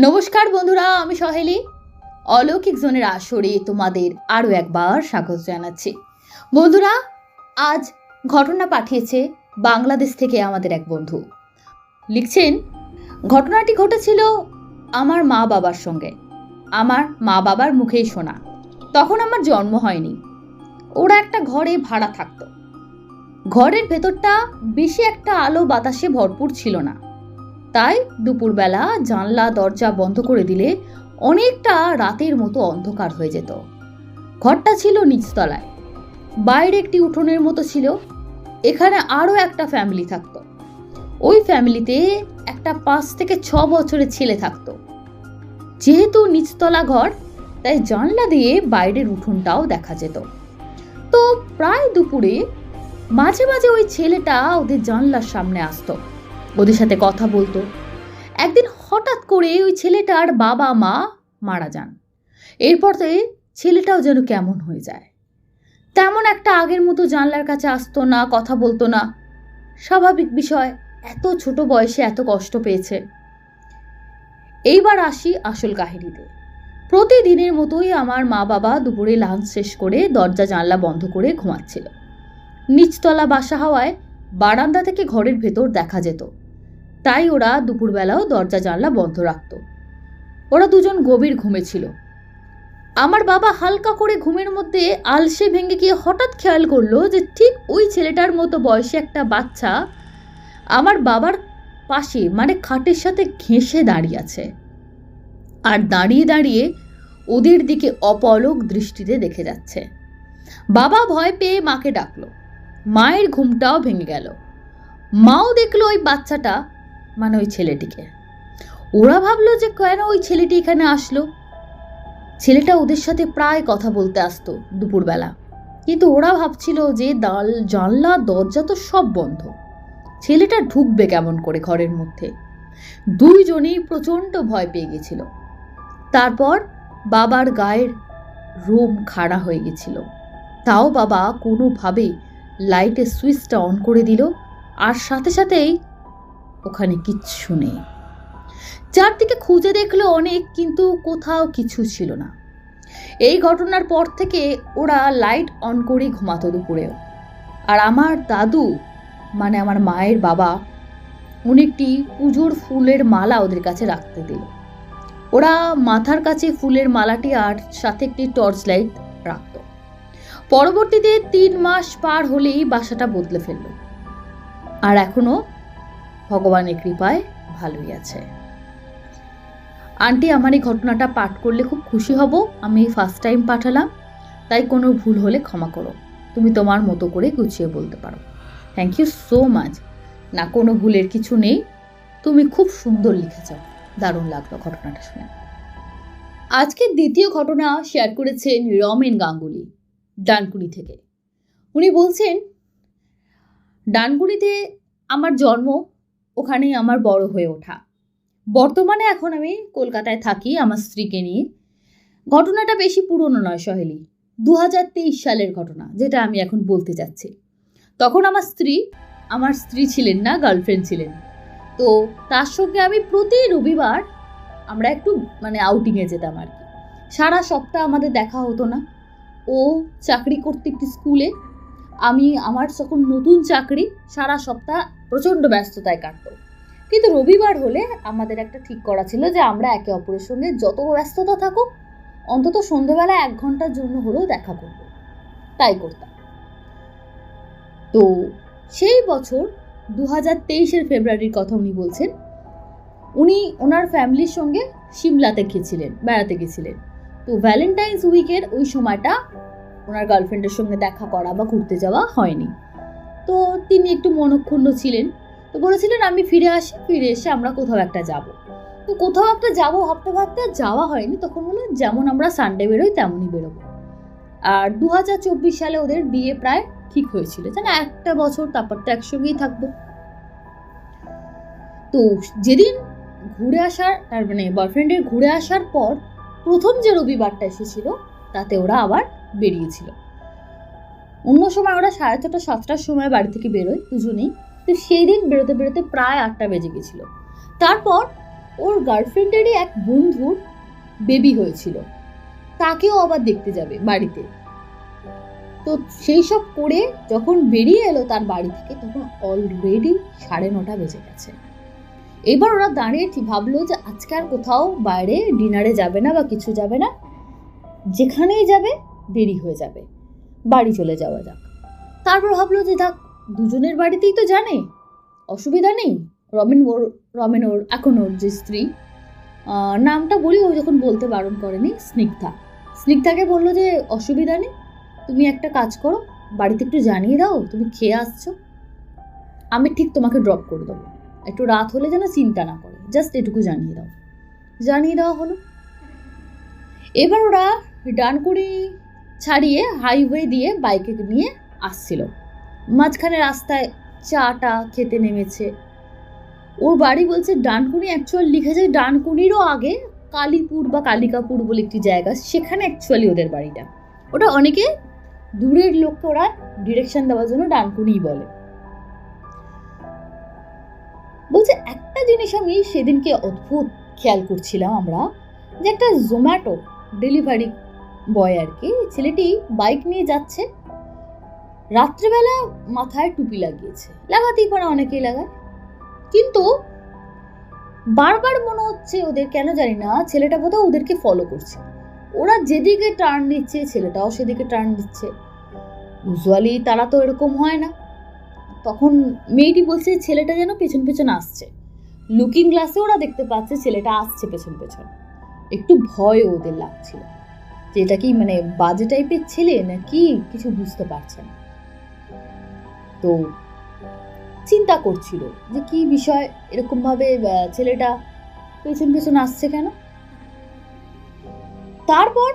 নমস্কার বন্ধুরা, আমি সহেলি। অলৌকিক জোনের আসরে তোমাদের আরও একবার স্বাগত জানাচ্ছি। বন্ধুরা, আজ ঘটনা পাঠিয়েছে বাংলাদেশ থেকে আমাদের এক বন্ধু। লিখছেন, ঘটনাটি ঘটেছিল আমার মা বাবার সঙ্গে। আমার মা বাবার মুখেই শোনা তখন আমার জন্ম হয়নি। ওরা একটা ঘরে ভাড়া থাকতো। ঘরের ভেতরটা বেশি একটা আলো বাতাসে ভরপুর ছিল না। তাই দুপুরবেলা জানলা দরজা বন্ধ করে দিলে অনেকটা রাতের মতো অন্ধকার হয়ে যেত। ঘরটা ছিল নিচতলায়। বাইরে একটি উঠোনের মতো ছিল। এখানে আরও একটা ফ্যামিলি থাকতো। ওই ফ্যামিলিতে একটা পাঁচ থেকে ছ বছরের ছেলে থাকতো। যেহেতু নিচতলা ঘর, তাই জানলা দিয়ে বাইরের উঠোনটাও দেখা যেত। তো প্রায় দুপুরে মাঝে মাঝে ওই ছেলেটা ওদের জানলার সামনে আসতো। ওদের সাথে কথা বলতো। একদিন হঠাৎ করে ওই ছেলেটার বাবা মা মারা যান। এরপর ছেলেটাও যেন কেমন হয়ে যায়। তেমন একটা আগের মতো জানলার কাছে আসতো না, কথা বলতো না। স্বাভাবিক বিষয়, এত ছোট বয়সে এত কষ্ট পেয়েছে। এইবার আসি আসল কাহিনীতে। প্রতিদিনের মতোই আমার মা বাবা দুপুরে লাঞ্চ শেষ করে দরজা জানলা বন্ধ করে ঘুমাচ্ছিল। নিচতলা বাসা হওয়ায় বারান্দা থেকে ঘরের ভেতর দেখা যেত। তাই ওরা দুপুরবেলাও দরজা জানলা বন্ধ রাখত। ওরা দুজন গভীর ঘুমে ছিল। আমার বাবা হালকা করে ঘুমের মধ্যে আলসে ভেঙে গিয়ে হঠাৎ খেয়াল করল যে ঠিক ওই ছেলেটার মতো বয়সে একটা বাচ্চা আমার বাবার পাশে মানে খাটের সাথে ঘেঁষে দাঁড়িয়ে আছে। আর দাঁড়িয়ে দাঁড়িয়ে ওদের দিকে অপলক দৃষ্টিতে দেখে যাচ্ছে। বাবা ভয় পেয়ে মাকে ডাকলো। মায়ের ঘুমটাও ভেঙে গেল। মাও দেখল ওই বাচ্চাটা মানে ওই ছেলেটিকে। ওরা ভাবলো যে কেন ওই ছেলেটি এখানে আসলো? ছেলেটা ওদের সাথে প্রায় কথা বলতে আসতো দুপুরবেলা। কিন্তু ওরা ভাবছিল যে দাল, জানলা, দরজা তো সব বন্ধ। ছেলেটা ঢুকবে কেমন করে ঘরের মধ্যে? দুইজনেই প্রচণ্ড ভয় পেয়ে গেছিল। তারপর বাবার গায়ের রোম খাড়া হয়ে গেছিল। তাও বাবা কোনোভাবেই লাইটের সুইচটা অন করে দিল, আর সাথে সাথেই ওখানে কিচ্ছু নেই। চারদিকে খুঁজে দেখল অনেক, কিন্তু কোথাও কিছু ছিল না। এই ঘটনার পর থেকে ওরা লাইট অন করেই ঘুমাতো দুপুরেও। আর আমার দাদু মানে আমার মায়ের বাবা, উনি একটি পুজোর ফুলের মালা ওদের কাছে রাখতে দিল। ওরা মাথার কাছে ফুলের মালাটি আর সাথে একটি টর্চ লাইট রাখত। পরবর্তীতে তিন মাস পার হলেই বাসাটা বদলে ফেলল। আর এখনও ভগবানের কৃপায় ভালোই আছে। আন্টি, আমার এই ঘটনাটা পাঠ করলে খুব খুশি হব। আমি ফার্স্ট টাইম পাঠালাম, তাই কোনো ভুল হলে ক্ষমা করো। তুমি তোমার মতো করে গুছিয়ে বলতে পারো। থ্যাংক ইউ সো মাচ না, কোনো ভুলের কিছু নেই। তুমি খুব সুন্দর লিখেছ। দারুণ লাগল ঘটনাটা শুনে। আজকের দ্বিতীয় ঘটনা শেয়ার করেছেন রমেন গাঙ্গুলি, ডানকুনি থেকে। উনি বলছেন, ডানকুনিতে আমার জন্ম ওখানেই আমার বড় হয়ে ওঠা। বর্তমানে এখন আমি কলকাতায় থাকি আমার স্ত্রীকে নিয়ে। ঘটনাটা বেশি পুরনো নয় সহেলি দু হাজার তেইশ সালের ঘটনা, যেটা আমি এখন বলতে চাচ্ছি তখন আমার স্ত্রী আমার স্ত্রী ছিলেন না গার্লফ্রেন্ড ছিলেন। তো তার সঙ্গে আমি প্রতি রবিবার আমরা একটু মানে আউটিংয়ে যেতাম আর কি। সারা সপ্তাহ আমাদের দেখা হতো না। ও চাকরি করতে একটি স্কুলে আমি আমার যখন নতুন চাকরি, সারা সপ্তাহ প্রচণ্ড ব্যস্ততায় কাটতো কিন্তু রবিবার হলে আমাদের একটা ঠিক করা ছিল যে আমরা একে অপরের সঙ্গে যত ব্যস্ততা থাকুক, অন্তত সন্ধেবেলা এক ঘণ্টার জন্য হলেও দেখা করব। তাই করতাম। তো সেই বছর দু হাজার তেইশের ফেব্রুয়ারির কথা উনি বলছেন, উনি ওনার ফ্যামিলির সঙ্গে সিমলাতে গেছিলেন, বেড়াতে গেছিলেন। তো ভ্যালেন্টাইন্স উইকের ওই সময়টা ওনার গার্লফ্রেন্ডের সঙ্গে দেখা করা বা ঘুরতে যাওয়া হয়নি। তো তিনি একটু মনক্ষুণ্ণ ছিলেন। তো বলেছিলেন, আমি ফিরে আসি, ফিরে এসে আমরা কোথাও একটা যাব। তো কোথাও একটা যাব ভাবতে ভাবতে যাওয়া হয়নি। তখন হলো যেমন আমরা সানডে বেরোই, তেমনই বেরোবো। আর দু হাজার চব্বিশ সালে ওদের বিয়ে প্রায় ঠিক হয়েছিল। যেন একটা বছর, তারপর তো একসঙ্গেই থাকব। তো যেদিন ঘুরে আসার, তার মানে বয়ফ্রেন্ডের ঘুরে আসার পর প্রথম যে রবিবারটা এসেছিল তাতে ওরা আবার বেরিয়েছিল। অন্য সময় ওরা সাড়ে ছটা, সাতটার সময় বাড়ি থেকে বেরোয় দুজনেই। তো সেই দিন বেরোতে বেরোতে প্রায় আটটা বেজে গেছিল। তারপর ওর গার্লফ্রেন্ডেরই এক বন্ধুর বেবি হয়েছিল। তাকেও আবার দেখতে যাবে বাড়িতে। তো সেই সব করে যখন বেরিয়ে এলো তার বাড়ি থেকে, তখন অলরেডি সাড়ে নটা বেজে গেছে। এবার ওরা দাঁড়িয়ে ভাবলো যে আজকে আর কোথাও বাইরে ডিনারে যাবে না বা কিছু যাবে না। যেখানেই যাবে, দেরি হয়ে যাবে। বাড়ি চলে যাওয়া যাক। তারপর ভাবলো যে থাক, দুজনের বাড়িতেই তো জানে। অসুবিধা নেই। রমেন ওর রমেন ওর, এখন ওর যে স্ত্রী নামটা বলি, ও যখন বলতে বারণ করেনি, স্নিগ্ধা। স্নিগ্ধাকে বলল যে, অসুবিধা নেই। তুমি একটা কাজ করো, বাড়িতে একটু জানিয়ে দাও, তুমি খেয়ে আসছো। আমি ঠিক তোমাকে ড্রপ করে দেবো। একটু রাত হলে যেন চিন্তা না করে। জাস্ট এটুকু জানিয়ে দাও। জানিয়ে দেওয়া হলো। এবার ওরা ডানকুড়ি ছাড়িয়ে হাইওয়ে দিয়ে বাইকে নিয়ে আসছিল। মাঝখানে রাস্তায় চাটা খেতে নেমেছে। ওর বাড়ি বলছে ডানকুনি অ্যাকচুয়াল লিখেছে ডানকুনিরও আগে কালীপুর বা কালিকাপুর বলে একটি জায়গা, সেখানে অ্যাকচুয়ালি ওদের বাড়িটা। ওটা অনেকে দূরের লোককে ওরা ডিরেকশন দেওয়ার জন্য ডানকুনিই বলে। বলছে, একটা জিনিস আমি সেদিনকে অদ্ভুত খেয়াল করছিলাম আমরা, যে একটা জোম্যাটো ডেলিভারি বয় আর কি, ছেলেটি বাইক নিয়ে যাচ্ছে। রাত্রেবেলা মাথায় টুপি লাগিয়েছে। লাগাতেই পারে অনেকেই লাগায়। কিন্তু বারবার মনে হচ্ছে ওদের, কেন জানি না, ছেলেটা বোধহয় ওদেরকে ফলো করছে। ওরা যেদিকে টার্ন নিচ্ছে, ছেলেটাও সেদিকে টার্ন দিচ্ছে ইউজুয়ালি তারা তো এরকম হয় না। তখন মেয়েটি বলছে, ছেলেটা যেন পেছন পেছন আসছে। লুকিং গ্লাসে ওরা দেখতে পাচ্ছে, ছেলেটা আসছে পেছন পেছন। একটু ভয় ওদের লাগছিল। যে এটা কি মানে বাজে টাইপের ছেলে নাকি কিছু বুঝতে পারছে না? তো চিন্তা করছিল যে কি বিষয়, এরকম ভাবে ছেলেটা পেছন পেছন আসছে কেন? তারপর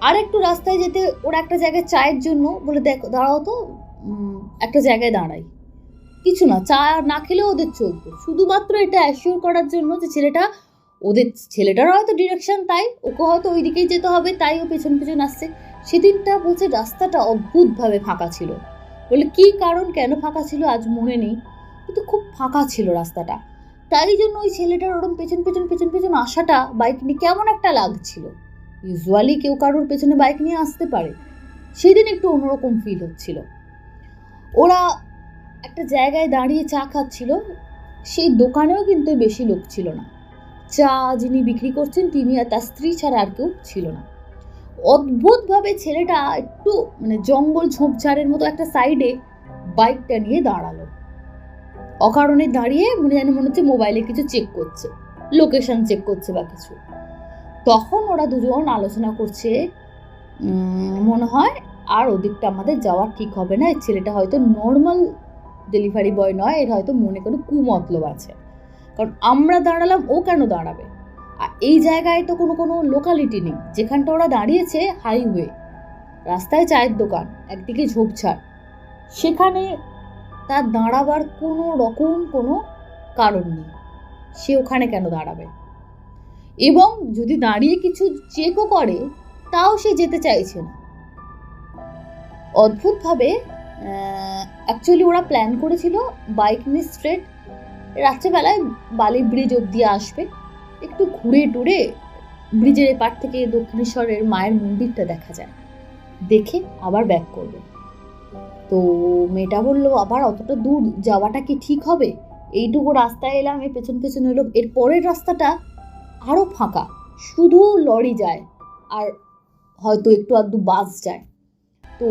আর একটু রাস্তায় যেতে ওরা একটা জায়গায় চায়ের জন্য বলে, দেখ, দাঁড়াও তো একটা জায়গায় দাঁড়াই। কিছু না, চা না খেলেও ওদের চলতো। শুধুমাত্র এটা অ্যাসিওর করার জন্য যে ছেলেটা ওদের ছেলেটার হয়তো ডিরেকশন তাই, ওকে হয়তো ওই দিকেই যেতে হবে, তাই ও পেছন পেছন আসছে। সেদিনটা বলছে রাস্তাটা অদ্ভুতভাবে ফাঁকা ছিল। বলে, কি কারণ? কেন ফাঁকা ছিল? আজ মনে নেই। কিন্তু খুব ফাঁকা ছিল রাস্তাটা। তাই জন্য ওই ছেলেটার ওরম পেছন পেছন পেছন পেছন আসাটা বাইক নিয়ে কেমন একটা লাগছিল। ইউজুয়ালি কেউ কারোর পেছনে বাইক নিয়ে আসতে পারে। সেদিন একটু অন্যরকম ফিল হচ্ছিল। ওরা একটা জায়গায় দাঁড়িয়ে চা খাচ্ছিল, সেই দোকানেও কিন্তু বেশি লোক ছিল না। চা যিনি বিক্রি করছেন, তিনি আর তার স্ত্রী ছাড়া আর কেউ ছিল না। অদ্ভুতভাবে ছেলেটা একটু মানে জঙ্গল ঝোপঝাড়ের মতো একটা সাইডে বাইকটা নিয়ে দাঁড়াল। অকারণে দাঁড়িয়ে মনে যেন মনে হচ্ছে মোবাইলে কিছু চেক করছে লোকেশন চেক করছে বা কিছু। তখন ওরা দুজন আলোচনা করছে মনে হয় আর ওদিকটা আমাদের যাওয়া ঠিক হবে না, এই ছেলেটা হয়তো নর্মাল ডেলিভারি বয় নয়, এর হয়তো মনে কোনো কুমতলব আছে। কারণ আমরা দাঁড়ালাম, ও কেন দাঁড়াবে? আর এই জায়গায় তো কোনো কোনো লোকালিটি নেই, যেখানটা ওরা দাঁড়িয়েছে হাইওয়ে রাস্তায় চায়ের দোকান, একদিকে ঝোপঝাড়। সেখানে তার দাঁড়াবার কোনো রকম কোনো কারণ নেই, সে ওখানে কেন দাঁড়াবে? এবং যদি দাঁড়িয়ে কিছু চেকও করে, তাও সে যেতে চাইছে না। অদ্ভুতভাবে অ্যাকচুয়ালি ওরা প্ল্যান করেছিল বাইক নিয়ে স্ট্রেট রাত্রেবেলায় বালি ব্রিজ অব্দি আসবে। একটু ঘুরে টুরে ব্রিজের এপার থেকে দক্ষিণেশ্বরের মায়ের মন্দিরটা দেখা যায়। দেখে আবার ব্যাক করবে। তো মেয়েটা বলল, আবার অতটা দূর যাওয়াটা কি ঠিক হবে? এইটুকু রাস্তায় এলাম এই পেছন পেছন এলো এর পরের রাস্তাটা আরও ফাঁকা। শুধু লরি যায় আর হয়তো একটু আধটু বাস যায়। তো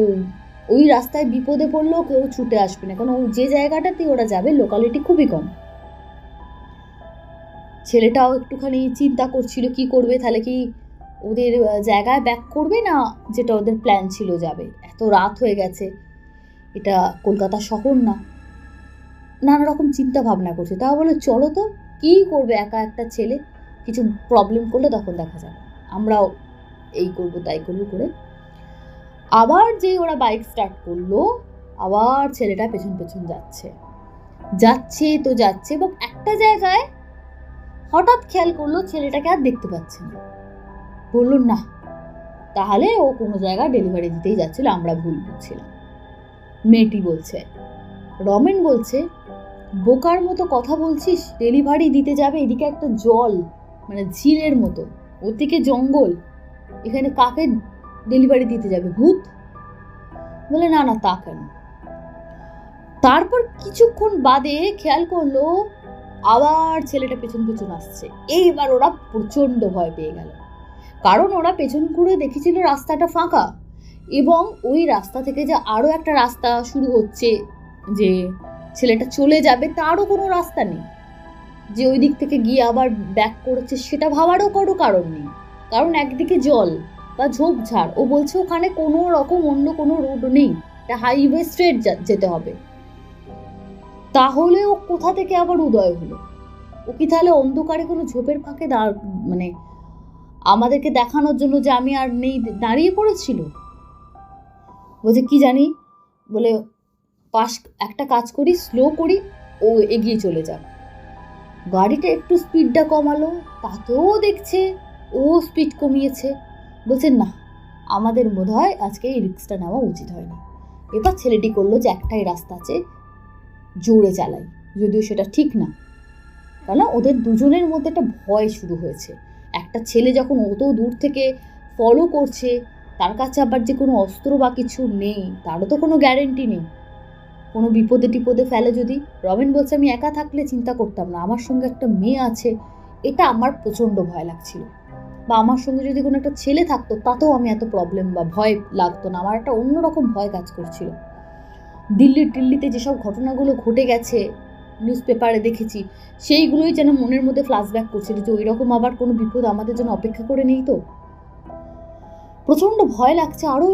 ওই রাস্তায় বিপদে পড়লেও কেউ ছুটে আসবে না। কারণ ওই যে জায়গাটাতে ওরা যাবে লোকালিটি খুবই কম। ছেলেটাও একটুখানি চিন্তা করছিল কি করবে, তাহলে কি ওদের জায়গায় ব্যাক করবে না যেটা ওদের প্ল্যান ছিল যাবে? এত রাত হয়ে গেছে, এটা কলকাতা শহর না। নানা রকম চিন্তা ভাবনা করছে। তাও বলে, চলো তো, কী করবে একা একটা ছেলে? কিছু প্রবলেম করলে তখন দেখা যাবে। আমরাও এই করব, তাই করব করে আবার যে ওরা বাইক স্টার্ট করল, আবার ছেলেটা পেছন পেছন যাচ্ছে। যাচ্ছে তো যাচ্ছে, এবং একটা জায়গায় হঠাৎ খেয়াল করল ছেলেটাকে আর দেখতে পাচ্ছে না। বলল, না, তাহলে ও কোনো জায়গায় ডেলিভারি দিতেই যাচ্ছিল, আমরা ভুল বুঝছিলাম। মেয়েটি বলছে, রমেন বলছে, বোকার মতো কথা বলছিস ডেলিভারি দিতে যাবে এদিকে একটা জল মানে ঝিলের মতো ওদিকে জঙ্গল, এখানে কাকে ডেলিভারি দিতে যাবে, ভূত? বলে, না না, তা কেন? তারপর কিছুক্ষণ বাদে খেয়াল করল আবার ছেলেটা পেছন পেছন আসছে। এইবার ওরা প্রচণ্ড ভয় পেয়ে গেল। কারণ ওরা পেছন ঘুরে দেখেছিল রাস্তাটা ফাঁকা এবং ওই রাস্তা থেকে যে আরও একটা রাস্তা শুরু হচ্ছে যে ছেলেটা চলে যাবে তারও কোনো রাস্তা নেই। যে ওই দিক থেকে গিয়ে আবার ব্যাক করেছে সেটা ভাবারও কোনো কারণ নেই। কারণ একদিকে জল বা ঝোপঝাড় ও বলছে ওখানে কোনো রকম অন্য কোনো রোড নেই। হাইওয়ে স্ট্রেট যেতে হবে। তাহলে ও কোথা থেকে আবার উদয় হলো? ও কি তাহলে অন্ধকারে কোনো ঝোপের ফাঁকে দাঁড় মানে আমাদেরকে দেখানোর জন্য যে আমি আর নেই, দাঁড়িয়ে পড়েছিল? বলছে, কি জানি? বলে, পাশ, একটা কাজ করি স্লো করি, ও এগিয়ে চলে যাক। গাড়িটা একটু স্পিডটা কমালো, তাতেও দেখছে, ও স্পিড কমিয়েছে। বলছে, না, আমাদের বোধ হয় আজকে এই রিক্সটা নেওয়া উচিত হয়নি। এবার ছেলেটি করল যে, একটাই রাস্তা আছে জোরে চালাই, যদিও সেটা ঠিক না। কেন ওদের দুজনের মধ্যে একটা ভয় শুরু হয়েছে। একটা ছেলে যখন অত দূর থেকে ফলো করছে, তার কাছে আবার যে কোনো অস্ত্র বা কিছু নেই, তারও তো কোনো গ্যারেন্টি নেই। কোনো বিপদে টিপদে ফেলে যদি। রবিন বলছে, আমি একা থাকলে চিন্তা করতাম না, আমার সঙ্গে একটা মেয়ে আছে, এটা আমার প্রচণ্ড ভয় লাগছিল। বা আমার সঙ্গে যদি কোনো একটা ছেলে থাকতো, তাতেও আমি এত প্রবলেম বা ভয় লাগতো না, আমার একটা অন্যরকম ভয় কাজ করছিল। দিল্লি টিল্লিতে যেসব ঘটনাগুলো ঘটে গেছে নিউজ পেপারে দেখেছি, সেইগুলোই যেন মনের মধ্যে ফ্ল্যাশব্যাক করছিল যে ওই রকম আবার কোনো বিপদ আমাদের জন্য অপেক্ষা করে নেই তো। প্রচণ্ড ভয় লাগছে, আরও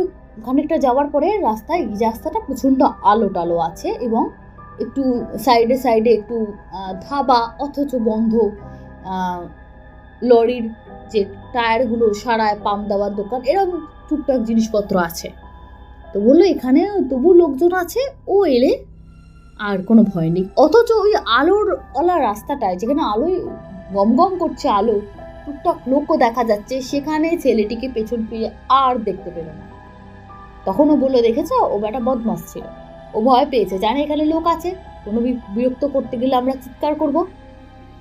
খানিকটা যাওয়ার পরে রাস্তায় এই রাস্তাটা প্রচণ্ড আলো টালো আছে এবং একটু সাইডে সাইডে একটু ধাবা অথচ বন্ধ লরির যে টায়ারগুলো, সারায় পাম্প দেওয়ার দোকান, এরকম টুকটাক জিনিসপত্র আছে। তো বলল, এখানে তবু লোকজন আছে, ও এলে আর কোনো ভয় নেই। অথচ ওই আলোর ওলা রাস্তাটায়, যেখানে আলোয় গম করছে আলো, টুকটাক লোকও দেখা যাচ্ছে, সেখানে ছেলেটিকে পেছন ফিরে আর দেখতে পেল না। তখন ও বলল, দেখেছ, ও বেটা বদমাস ছিল। ও ভয় পেয়েছে, জানে এখানে লোক আছে। কোনো বিরক্ত করতে গেলে আমরা চিৎকার করব।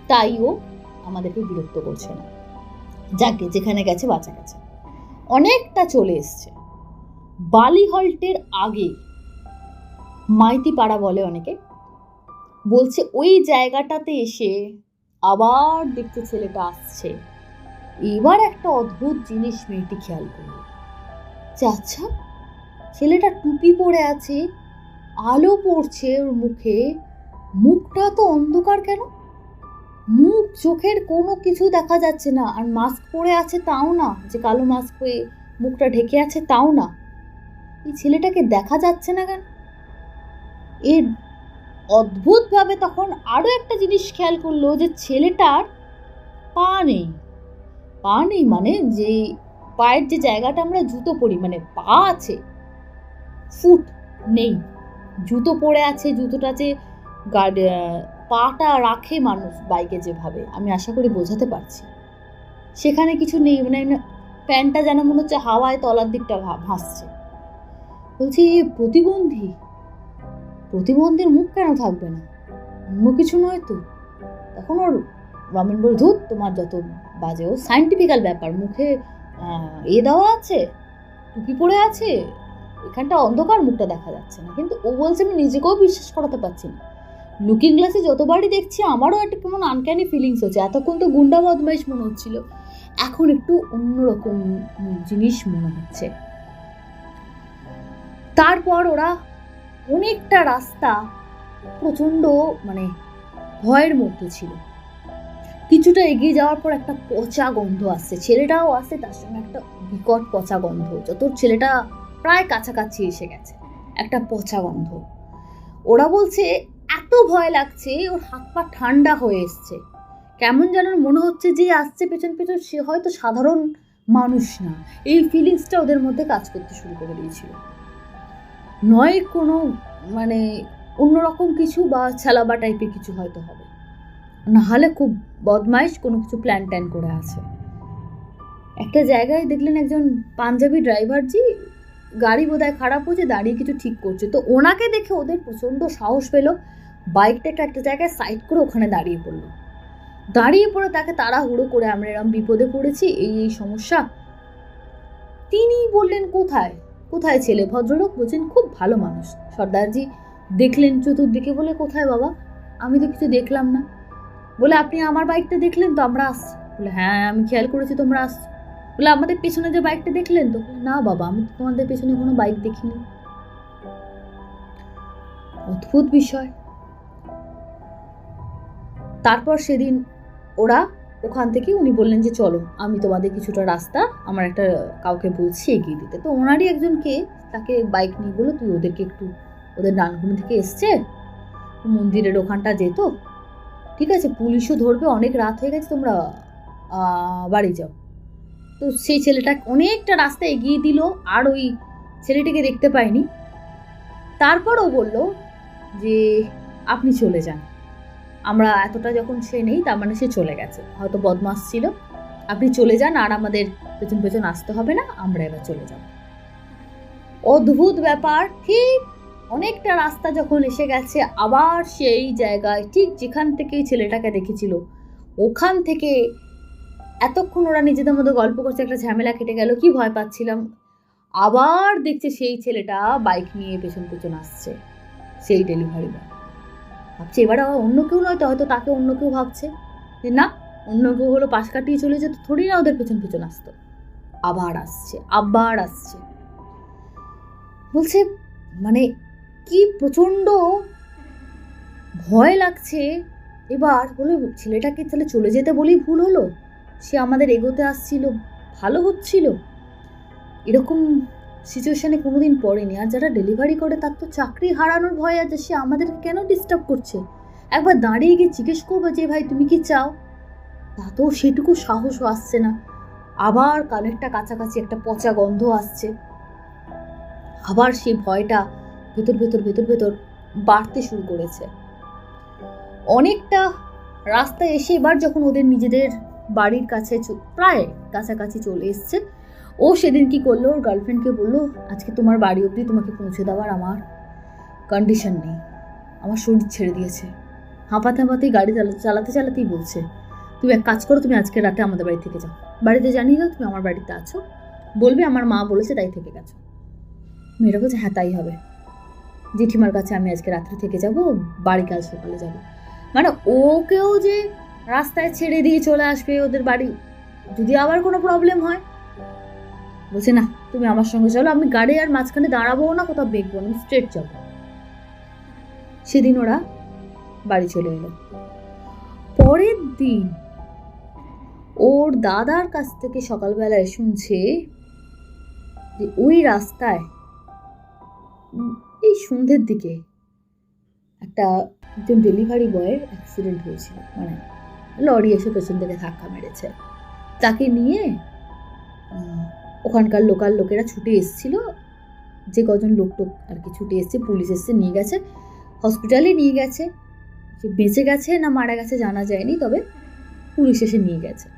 তাই ও আমাদেরকে বিরক্ত করছে না। যাকে যেখানে গেছে বাঁচা গেছে। অনেকটা চলে এসছে। বালিহল্টের আগে। মাইতি পাড়া বলে অনেকে। বলছে, ওই জায়গাটাতে এসে আবার দেখতে ছেলেটা আসছে। এবার একটা অদ্ভুত জিনিস মেয়েটি খেয়াল করল। যে আচ্ছা ছেলেটা টুপি পরে আছে, আলো পড়ছে ওর মুখে। মুখটা তো অন্ধকার কেন? মুখ, চোখের কোনো কিছু দেখা যাচ্ছে না। আর মাস্ক পরে আছে তাও না, যে কালো মাস্ক হয়ে মুখটা ঢেকে আছে তাও না। এই ছেলেটাকে দেখা যাচ্ছে না কেন? এর অদ্ভুতভাবে তখন আরও একটা জিনিস খেয়াল করল যে ছেলেটার পা নেই। পা নেই মানে যে পায়ের যে জায়গাটা আমরা জুতো পরি মানে পা আছে, ফুট নেই। জুতো পরে আছে, জুতোটা যে পাটা রাখে মানুষ বাইকে যেভাবে, আমি আশা করি বোঝাতে পারছি। সেখানে কিছু নেই মানে প্যান্টটা যেন মনে হচ্ছে হাওয়ায় তলার দিকটা ভাসছে। বলছি, প্রতিবন্ধী? প্রতিবন্ধীর মুখ কেন থাকবে না? অন্য কিছু নয় তো। তখন ওর রমেন বল ধুত তোমার যত বাজে ও সাইন্টিফিক্যাল ব্যাপার, মুখে এ দেওয়া আছে, টুপি পরে আছে, এখানটা অন্ধকার মুখটা দেখা যাচ্ছে না। কিন্তু ও বলছে, আমি নিজেকেও বিশ্বাস করাতে পারছি না। লুকিং গ্লাসে যতবারই দেখছি, আমারও একটা কেমন আনক্যানি ফিলিংস হচ্ছে। এতক্ষণ তো গুন্ডা বদমাইশ মনে হচ্ছিল। এখন একটু অন্যরকম জিনিস মনে হচ্ছে। তারপর ওরা অনেকটা রাস্তা প্রচণ্ড মানে ভয়ের মধ্যে ছিল। কিছুটা এগিয়ে যাওয়ার পর একটা পচা গন্ধ আসছে। ছেলেটাও আসে তার সঙ্গে একটা বিকট পচা গন্ধ। যত ছেলেটা প্রায় কাছাকাছি এসে গেছে, একটা পচা গন্ধ। ওরা বলছে, এত ভয় লাগছে, ওর হাত পা ঠান্ডা হয়ে এসছে। কেমন যেন মনে হচ্ছে যে আসছে পেছন পেছন, সে হয়তো সাধারণ মানুষ না। এই ফিলিংসটা ওদের মধ্যে কাজ করতে শুরু করে দিয়েছিল। নয়, কোনো মানে অন্যরকম কিছু বা ছালাবা টাইপের কিছু হয়তো হবে। নাহলে খুব বদমাইশ কোনো কিছু প্ল্যান ট্যান করে আছে। একটা জায়গায় দেখলেন একজন পাঞ্জাবি ড্রাইভার জি, গাড়ি বোধহয় খারাপ হচ্ছে দাঁড়িয়ে কিছু ঠিক করছে। তো ওনাকে দেখে ওদের প্রচণ্ড সাহস পেল বাইকটাকে একটা জায়গায় সাইড করে ওখানে দাঁড়িয়ে পড়ল। দাঁড়িয়ে পড়ে তাকে তাড়াহুড়ো করে আমরা এরম বিপদে পড়েছি, এই এই সমস্যা। তিনি বললেন, কোথায়? কোথায় ছেলে? ভদ্রলোক বলছেন, খুব ভালো মানুষ। সর্দারজি দেখলেন চতুর্দিকে বলে, কোথায় বাবা? আমি তো কিছু দেখলাম না। বলে, আপনি আমার বাইকটা দেখলেন তো আমরা আসছি। বলে হ্যাঁ আমি খেয়াল করেছি তোমরা আসছো। বলে, আমাদের পেছনে যে বাইকটা দেখলেন তো? না বাবা, আমি তোমাদের পেছনে কোনো বাইক দেখিনি। অদ্ভুত বিষয়। তারপর সেদিন ওরা ওখান থেকে উনি বললেন যে, চলো, আমি তোমাদের কিছুটা রাস্তা, আমার একটা কাউকে বলছি এগিয়ে দিতে। তো ওনারই একজনকে তাকে বাইক নিয়ে বলো তুই ওদেরকে একটু, ওদের ডানকুনি থেকে এসছে, মন্দিরের ওখানটা যেত, ঠিক আছে? পুলিশও ধরবে, অনেক রাত হয়ে গেছে, তোমরা বাড়ি যাও। তো সেই ছেলেটা অনেকটা রাস্তা এগিয়ে দিল, আর ওই ছেলেটিকে দেখতে পাইনি তারপর ও বলল যে, আপনি চলে যান। আমরা এতটা যখন সে নেই, তার মানে সে চলে গেছে। হয়তো বদমাস ছিল। আপনি চলে যান আর আমাদের পেছন পেছন আসতে হবে না, আমরা এবার চলে যাব। অদ্ভুত ব্যাপার। ঠিক অনেকটা রাস্তা যখন এসে গেছে, আবার সেই জায়গায় ঠিক যেখান থেকে ছেলেটাকে দেখেছিল, ওখান থেকে এতক্ষণ ওরা নিজেদের মধ্যে গল্প করছে, একটা ঝামেলা কেটে গেল, কি ভয় পাচ্ছিলাম। আবার দেখছে সেই ছেলেটা বাইক নিয়ে পেছন পেছন আসছে, সেই ডেলিভারি বয় ভাবছে, এবার অন্য কেউ নয় তো, হয়তো তাকে অন্য কেউ ভাবছে। যে না, অন্য কেউ হলো পাশ কাটিয়ে চলে যেত, থোড়ি না ওদের পেছন পেছন আসতো। আবার আসছে আবার আসছে। বলছে মানে কি প্রচণ্ড ভয় লাগছে। এবার বলে, ছেলেটাকে তাহলে চলে যেতে বলেই ভুল হলো? সে আমাদের এগোতে আসছিল, ভালো হচ্ছিল। এরকম সিচুয়েশনে কোনোদিন পড়েনি। আর যারা ডেলিভারি করে, তার তো চাকরি হারানোর ভয় আছে। সে আমাদেরকে কেন ডিস্টার্ব করছে? একবার দাঁড়িয়ে গিয়ে জিজ্ঞেস করব যে, ভাই, তুমি কি চাও? তাতেও সেটুকু সাহসও আসছে না। আবার কানেরটা কাছাকাছি একটা পচা গন্ধ আসছে। আবার সেই ভয়টা ভেতর ভেতর ভেতর ভেতর বাড়তে শুরু করেছে। অনেকটা রাস্তায় এসে এবার যখন ওদের নিজেদের বাড়ির কাছে প্রায় কাছাকাছি চলে এসছে ও সেদিন কি করল? ওর গার্লফ্রেন্ডকে বলল, আজকে তোমার বাড়ি অবধি তোমাকে পৌঁছে দেওয়ার আমার কন্ডিশন নেই। আমার শরীর ছেড়ে দিয়েছে। হাঁপাতে হাঁপাতেই গাড়ি চালা- চালাতে চালাতেই বলছে, তুমি এক কাজ করো, তুমি আজকে রাতে আমাদের বাড়ি থেকে যাও। বাড়িতে জানিয়ে দাও তুমি আমার বাড়িতে আছো। বলবে আমার মা বলেছে তাই থেকে গেছো। মেয়েটা বলছে হ্যাঁ তাই হবে। জেঠিমার কাছে আমি আজকে রাত্রে থেকে যাব, বাড়ি কাল সকালে যাব। মানে ওকেও যে রাস্তায় ছেড়ে দিয়ে চলে আসবে ওদের বাড়ি, যদি আবার কোনো প্রবলেম হয় বলছে, না, তুমি আমার সঙ্গে চলো, আমি গাড়ি আর মাঝখানে দাঁড়াবো না, কোথাও বেঁকবো না স্ট্রেট যাব। সেদিন ওরা বাড়ি চলে এলো। পরের দিন ওর দাদার কাছ থেকে সকালবেলায় শুনছে যে ওই রাস্তায়, এই সন্ধ্যের দিকে একটা একজন ডেলিভারি বয়ের অ্যাক্সিডেন্ট হয়েছিল। মানে লরি এসে পেছন থেকে ধাক্কা মেরেছে। তাকে নিয়ে ওখানকার লোকাল লোকেরা ছুটে এসেছিল। যে কজন লোক টোক আর কি ছুটে এসছে, পুলিশ এসছে, নিয়ে গেছে, হসপিটালে নিয়ে গেছে। বেঁচে গেছে না মারা গেছে জানা যায়নি, তবে পুলিশ এসে নিয়ে গেছে।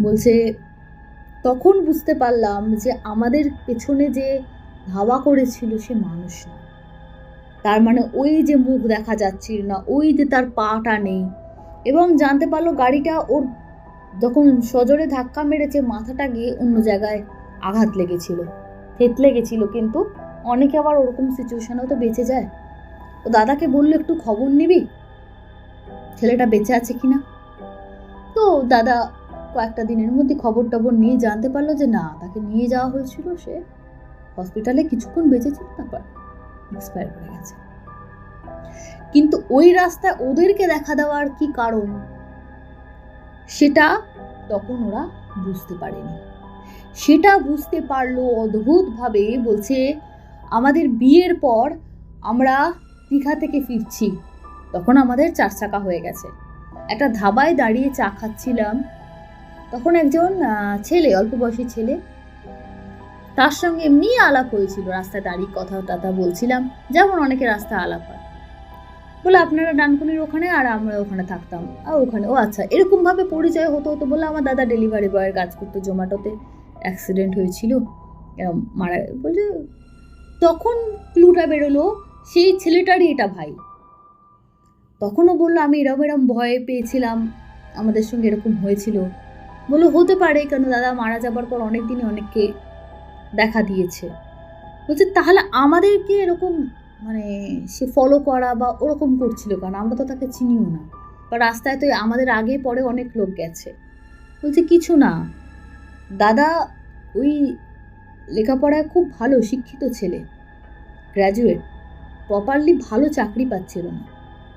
বলছে, তখন বুঝতে পারলাম যে আমাদের পেছনে যে ধাওয়া করেছিল সে মানুষ না। তার মানে ওই যে মুখ দেখা যাচ্ছিল না, ওই যে তার পাটা নেই। এবং জানতে পারল গাড়িটা ওর যখন সজোরে ধাক্কা মেরেছে, মাথাটা গিয়ে অন্য জায়গায় আঘাত লেগেছিল। থেতলে গেছিল কিন্তু অনেকে আবার ওরকম সিচুয়েশনেও তো বেঁচে যায়। ও দাদাকে বলল, একটু খবর নিবি? ছেলেটা বেঁচে আছে কিনা? তো দাদা কয়েকটা দিনের মধ্যে খবর টবর নিয়ে জানতে পারল যে, না, তাকে নিয়ে যাওয়া হয়েছিল। সে হসপিটালে কিছুক্ষণ বেঁচেছিল তারপর এক্সপায়ার হয়ে গেছে। কিন্তু ওই রাস্তায় ওদেরকে দেখা দেওয়ার কি কারণ? সেটা তখন ওরা বুঝতে পারেনি। সেটা বুঝতে পারল অদ্ভুতভাবে, বলছে, আমাদের বিয়ের পর আমরা দীঘা থেকে ফিরছি। তখন আমাদের চার চাকা হয়ে গেছে। একটা ধাবায় দাঁড়িয়ে চা খাচ্ছিলাম। তখন একজন ছেলে, অল্প বয়সী ছেলে, তার সঙ্গে এমনি আলাপ হয়েছিল। রাস্তায় দাঁড়িয়ে কথা টথা বলছিলাম। যেমন অনেকে রাস্তায় আলাপ হয়। বলে, আপনারা ডানকুনির ওখানে আর আমরা ওখানে থাকতাম। আর ওখানে? ও আচ্ছা। এরকমভাবে পরিচয় হতো হতো বলে আমার দাদা ডেলিভারি বয়ের কাজ করতো জোম্যাটোতে। অ্যাক্সিডেন্ট হয়েছিল। এরম মারা বলছে, তখন ক্লুটা বেরোলো, সেই ছেলেটারই এটা ভাই। তখনও বলল, আমি এরম এরম ভয় পেয়েছিলাম। আমাদের সঙ্গে এরকম হয়েছিল। বলল, হতে পারে, কেন দাদা? মারা যাবার পর অনেক দিনই অনেককে দেখা দিয়েছে। বলছে, তাহলে আমাদেরকে এরকম মানে সে ফলো করা বা ওরকম করছিল কারণ আমরা তো তাকে চিনিও না। বা রাস্তায় তো আমাদের আগে পরে অনেক লোক গেছে। বলছে, কিছু না। দাদা ওই লেখাপড়ায় খুব ভালো শিক্ষিত ছেলে। গ্র্যাজুয়েট প্রপারলি ভালো চাকরি পাচ্ছিল না।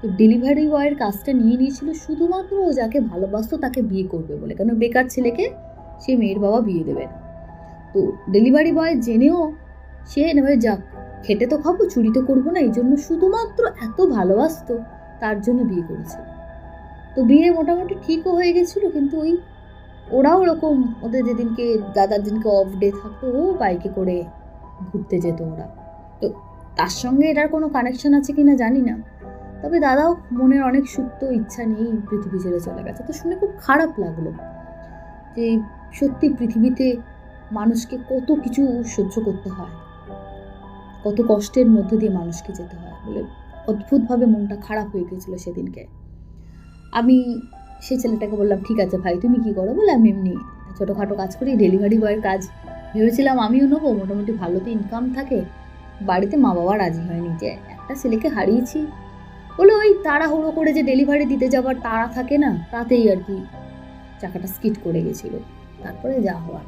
তো ডেলিভারি বয়ের কাজটা নিয়ে নিয়েছিল শুধুমাত্র ও যাকে ভালোবাসতো তাকে বিয়ে করবে বলে। কেন বেকার ছেলেকে সে মেয়ের বাবা বিয়ে দেবে তো ডেলিভারি বয় জেনেও সে নেবে যাক খেটে তো খাব, চুরি তো করব না, এই জন্য শুধুমাত্র এত ভালোবাসতো, তার জন্য বিয়ে করেছিল। তো বিয়ে মোটামুটি ঠিকও হয়ে গেছিল, কিন্তু ওই ওরাও ওরকম ওদের যেদিনকে, দাদার দিনকে অফ ডে থাকতো, ও বাইকে করে ঘুরতে যেত ওরা। তো তার সঙ্গে এটার কোনো কানেকশন আছে কি না জানি না, তবে দাদাও মনের অনেক সুপ্ত ইচ্ছা নেই পৃথিবী ছেড়ে চলে গেছে। তো শুনে খুব খারাপ লাগল যে সত্যি পৃথিবীতে মানুষকে কত কিছু সহ্য করতে হয়। কত কষ্টের মধ্যে দিয়ে মানুষকে যেতে হয়। বলে অদ্ভুতভাবে মনটা খারাপ হয়ে গেছিল সেদিনকে। আমি সেই ছেলেটাকে বললাম, ঠিক আছে ভাই, তুমি কি করো? বলে, আমি এমনি ছোটোখাটো কাজ করি ডেলিভারি বয়ের কাজ। ভেবেছিলাম আমিও নেব, মোটামুটি ভালো তো ইনকাম থাকে। বাড়িতে মা বাবা রাজি হয়নি যে, একটা ছেলেকে হারিয়েছি। বলে, ওই তাড়াহুড়ো করে যে ডেলিভারি দিতে যাবার তাড়া থাকে না, তাতেই আর কি চাকাটা স্কিট করে গেছিল। তারপরে যা হওয়ার।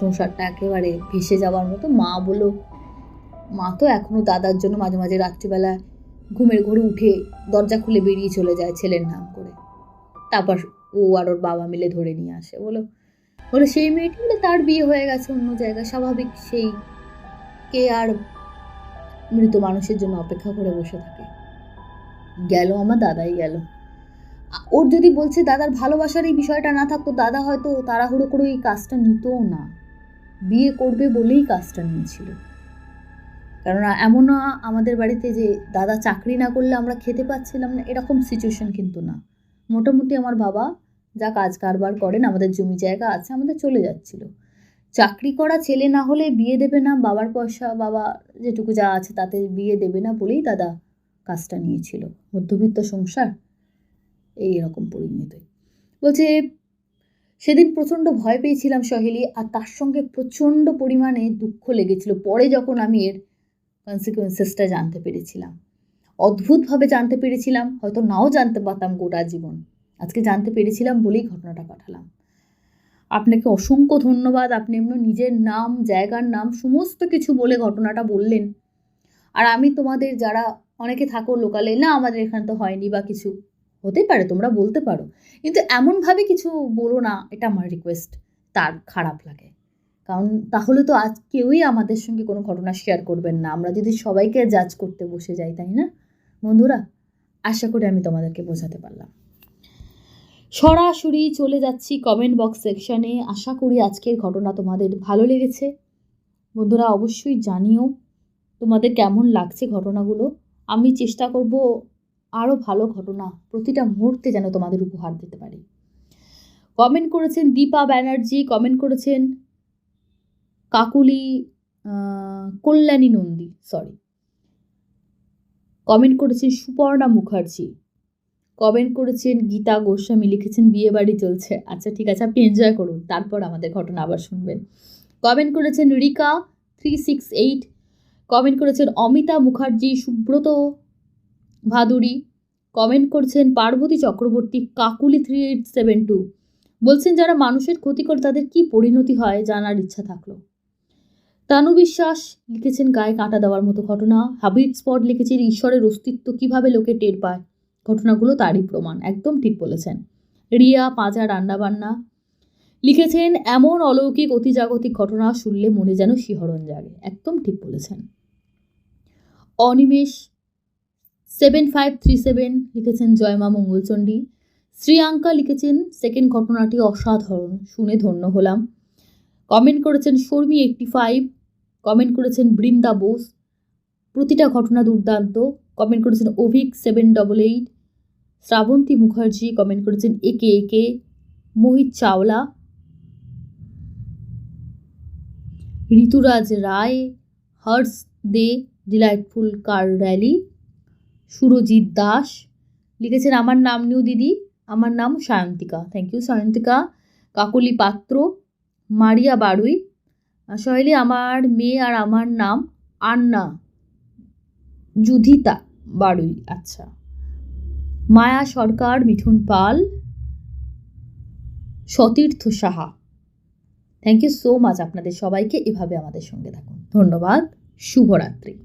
সংসারটা একেবারে ভেসে যাওয়ার মতো মা বলল মা তো এখনও দাদার জন্য মাঝে মাঝে রাত্রিবেলা ঘুমের ঘরে উঠে দরজা খুলে বেরিয়ে চলে যায় ছেলের নাম করে। তারপর ও আর ওর বাবা মিলে ধরে নিয়ে আসে। বলো, বলে সেই মেয়েটি বলে তার বিয়ে হয়ে গেছে অন্য জায়গায়। স্বাভাবিক সেই কে আর মৃত মানুষের জন্য অপেক্ষা করে বসে থাকে। গেল আমার দাদাই গেল। ওর যদি বলছে দাদার ভালোবাসার এই বিষয়টা না থাকতো, দাদা হয়তো তাড়াহুড়ো করে এই কাজটা নিতও না। বিয়ে করবে বলেই কাজটা নিয়েছিল। কেননা এমন আমাদের বাড়িতে যে দাদা চাকরি না করলে আমরা খেতে পাচ্ছিলাম না, এরকম সিচুয়েশন কিন্তু না। মোটামুটি আমার বাবা যা কাজ কারবার করেন, আমাদের জমি জায়গা আছে, আমাদের চলে যাচ্ছিল। চাকরি করা ছেলে না হলে বিয়ে দেবে না, বাবার পয়সা, বাবা যেটুকু যা আছে তাতে বিয়ে দেবে না বলেই দাদা কাজটা নিয়েছিল। মধ্যবিত্ত সংসার এই এরকম পরিণতি। বলছে, সেদিন প্রচণ্ড ভয় পেয়েছিলাম সহেলি, আর তার সঙ্গে প্রচণ্ড পরিমাণে দুঃখ লেগেছিল। পরে যখন আমি এর কনসিকুয়েন্সেসটা জানতে পেরেছিলাম। অদ্ভুতভাবে জানতে পেরেছিলাম, হয়তো নাও জানতে পারতাম গোটা জীবন। আজকে জানতে পেরেছিলাম বলেই ঘটনাটা পাঠালাম। আপনাকে অসংখ্য ধন্যবাদ, আপনি এমন নিজের নাম, জায়গার নাম, সমস্ত কিছু বলে ঘটনাটা বললেন। আর আমি তোমাদের যারা অনেকে থাকো লোকালে না আমাদের এখানে তো হয়নি বা কিছু, হতে পারে, তোমরা বলতে পারো। কিন্তু এমনভাবে কিছু বলো না, এটা আমার রিকোয়েস্ট তার খারাপ লাগে। কারণ তাহলে তো আজ কেউই আমাদের সঙ্গে কোনো ঘটনা শেয়ার করবেন না। আমরা যদি সবাইকে জাজ করতে বসে যাই, তাই না? বন্ধুরা, আশা করি আমি তোমাদেরকে বোঝাতে পারলাম। সরাসরি চলে যাচ্ছি কমেন্ট বক্স সেকশনে আশা করি আজকের ঘটনা তোমাদের ভালো লেগেছে। বন্ধুরা, অবশ্যই জানিও তোমাদের কেমন লাগছে ঘটনাগুলো। আমি চেষ্টা করব আরও ভালো ঘটনা, প্রতিটা মুহূর্তে যেন তোমাদের উপহার দিতে পারি। কমেন্ট করেছেন দীপা ব্যানার্জি কমেন্ট করেছেন কাকুলি কল্যাণী নন্দী সরি কমেন্ট করেছেন সুপর্ণা মুখার্জি। কমেন্ট করেছেন গীতা গোস্বামী, লিখেছেন বিয়ে বাড়ি চলছে। আচ্ছা ঠিক আছে, আপনি এনজয় করুন, তারপর আমাদের ঘটনা আবার শুনবেন। কমেন্ট করেছেন Rika three six eight comment করেছেন অমিতা মুখার্জি, সুব্রত ভাদুরী। কমেন্ট করছেন Parbati Chakraborty, Kakuli three eight seven two বলছেন, যারা মানুষের ক্ষতি করে তাদের কি পরিণতি হয় জানার ইচ্ছা থাকল? তানু বিশ্বাস লিখেছেন গায়ে কাঁটা দেওয়ার মতো ঘটনা। হাবিট স্পট লিখেছেন, ঈশ্বরের অস্তিত্ব কীভাবে লোকে টের পায়? ঘটনাগুলো তারই প্রমাণ, একদম ঠিক বলেছেন। রিয়া, পাঁজা, রান্নাবান্না লিখেছেন, এমন অলৌকিক, অতিজাগতিক ঘটনা শুনলে মনে যেন শিহরণ জাগে। একদম ঠিক বলেছেন। Animesh, seven five three seven লিখেছেন, জয়মা মঙ্গলচণ্ডী। শ্রীয়াঙ্কা লিখেছেন, সেকেন্ড ঘটনাটি অসাধারণ, শুনে ধন্য হলাম। কমেন্ট করেছেন শর্মী এইটটি ফাইভ কমেন্ট করেছেন বৃন্দা বোস, প্রতিটা ঘটনা দুর্দান্ত, কমেন্ট করেছেন Avik seven double eight Srabanti Mukherjee comment করেছেন একে একে, Mohit Chawla, Rituraj Roy, Harsha Dey, delightful car rally, Surajit Das, লিখেছেন আমার নাম নিউ দিদি, আমার নাম সায়ন্তিকা থ্যাংক ইউ সায়ন্তিকা, কাকলি পাত্র মারিয়া বাড়ুই সহেলি আমার মেয়ে আর আমার নাম আন্না যুধিতা বাড়ুই আচ্ছা। মায়া Sarkar, Mithun Pal, Satirtha Saha. Thank you so much আপনাদের সবাইকে এভাবে আমাদের সঙ্গে থাকুন। ধন্যবাদ, শুভরাত্রি।